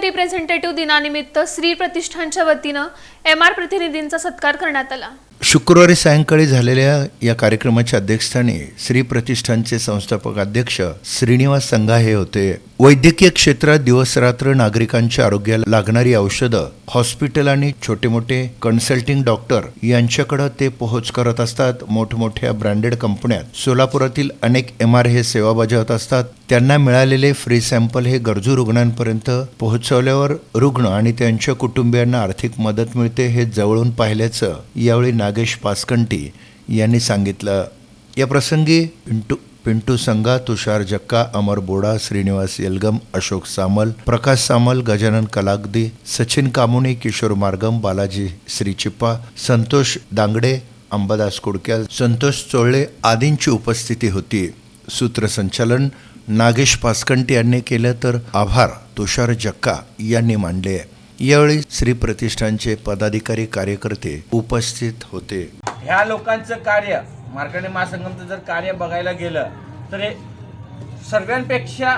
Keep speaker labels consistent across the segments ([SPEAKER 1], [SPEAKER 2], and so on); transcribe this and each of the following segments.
[SPEAKER 1] Representative दिनानिमित्त श्री प्रतिष्ठानच्या वतीनं एम आर प्रतिनिधींचा सत्कार करण्यात आला.
[SPEAKER 2] शुक्रवारी सायंकाळी झालेल्या या कार्यक्रमाच्या अध्यक्षस्थानी श्री प्रतिष्ठानचे संस्थापक अध्यक्ष श्रीनिवास संघा हे होते. वैद्यकीय क्षेत्रात दिवसरात्र नागरिकांच्या आरोग्याला लागणारी औषधं हॉस्पिटल आणि छोटे मोठे कन्सल्टिंग डॉक्टर यांच्याकडे ते पोहोच करत असतात. मोठमोठ्या ब्रँडेड कंपन्यात सोलापुरातील अनेक एम आर हे सेवा बजावत असतात. त्यांना मिळालेले फ्री सॅम्पल हे गरजू रुग्णांपर्यंत पोहोचवल्यावर रुग्ण आणि त्यांच्या कुटुंबियांना आर्थिक मदत मिळते हे जवळून पाहिल्याचं यावेळी नागेश पासकंटी यांनी सांगितलं या प्रसंगी पिंटू पिंटू संघा तुषार जक्का अमर बोडा श्रीनिवास येलगम अशोक सामल प्रकाश सामल गजानन कलागदी सचिन कामुनी किशोर मार्गम बालाजी श्रीचिप्पा संतोष दांगडे अंबादास कुडक्याल संतोष चोळले आदींची उपस्थिती होती. सूत्रसंचालन नागेश पासकंटी यांनी केलं तर आभार तुषार जक्का यांनी मांडले यावेळी श्री प्रतिष्ठानचे पदाधिकारी कार्यकर्ते उपस्थित होते.
[SPEAKER 3] ह्या लोकांचं कार्य मार्कंडे महासंगमचं जर कार्य बघायला गेलं तर हे सर्वांपेक्षा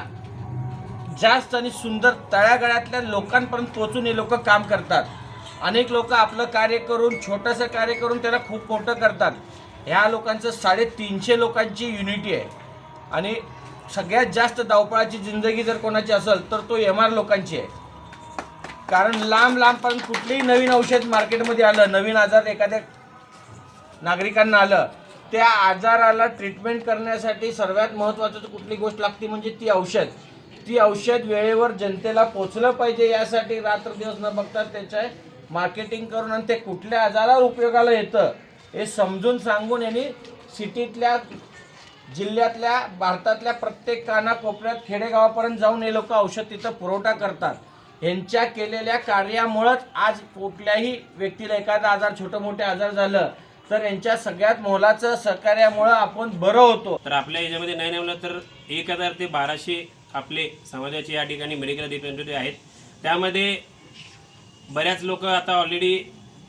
[SPEAKER 3] जास्त आणि सुंदर तळ्यागळ्यातल्या लोकांपर्यंत पोचून हे लोक काम करतात. अनेक लोक आपलं कार्य करून छोटंसं कार्य करून त्याला खूप मोठं करतात. ह्या लोकांचं साडेतीनशे लोकांची युनिटी आहे. आणि सगळ्यात जास्त धावपळाची जिंदगी जर कोणाची असेल तर तो एम आर लोकांची आहे. कारण लांब लांबपर्यंत कुठलीही नवीन औषध मार्केटमध्ये आलं नवीन आजार एखाद्या नागरिकांना आलं त्या आजाराला ट्रीटमेंट करण्यासाठी सर्वात महत्त्वाचं कुठली गोष्ट लागते म्हणजे ती औषध. ती औषध वेळेवर जनतेला पोचलं पाहिजे यासाठी रात्र दिवस न बघता त्याचे मार्केटिंग करून आणि ते कुठल्या आजारावर उपयोगाला येतं हे समजून सांगून यांनी सिटीतल्या जिल्ह्यातल्या भारतातल्या प्रत्येक कानाकोपऱ्यात खेडेगावापर्यंत जाऊन हे लोक औषध तिथं पुरवठा करतात. यांच्या केलेल्या कार्यामुळंच आज कुठल्याही व्यक्तीला एखादा आजार छोटं मोठे आजार झालं तर यांच्या सगळ्यात मोलाचं सहकार्यामुळं आपण बरं होतो.
[SPEAKER 4] तर आपल्या याच्यामध्ये नाही नेमलं तर एक हजार ते बाराशे आपले समाजाचे या ठिकाणी मेडिकल रिप्रेझेंटेटिव्ह आहेत. त्यामध्ये बऱ्याच लोक आता ऑलरेडी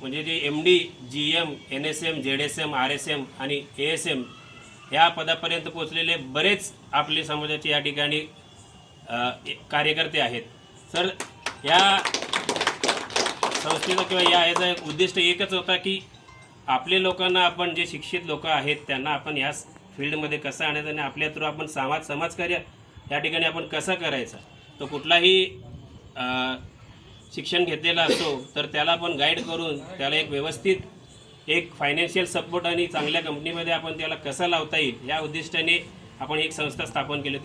[SPEAKER 4] म्हणजे जे M D G M N S M Z S M R S M आणि ए एस एम या पदापर्यंत पोचलेले बरेच आपले समाजाचे या ठिकाणी कार्यकर्ते आहेत. तर या संस्थेचं किंवा या याचा एक उद्दिष्ट एकच होता की आपले लोकांना आपण जे शिक्षित लोक आहेत त्यांना आपण या फील्डमध्ये कसं आणायचं आणि आपल्या थ्रू आपण समाज समाजकार्य या ठिकाणी आपण कसं करायचं? तो कुठलाही शिक्षण घेतलेला असतो तर त्याला आपण गाईड करून त्याला एक व्यवस्थित एक फायनान्शियल सपोर्ट आणि चांगल्या कंपनीमध्ये आपण त्याला कसं लावता येईल या उद्दिष्टाने आपण एक संस्था स्थापन केली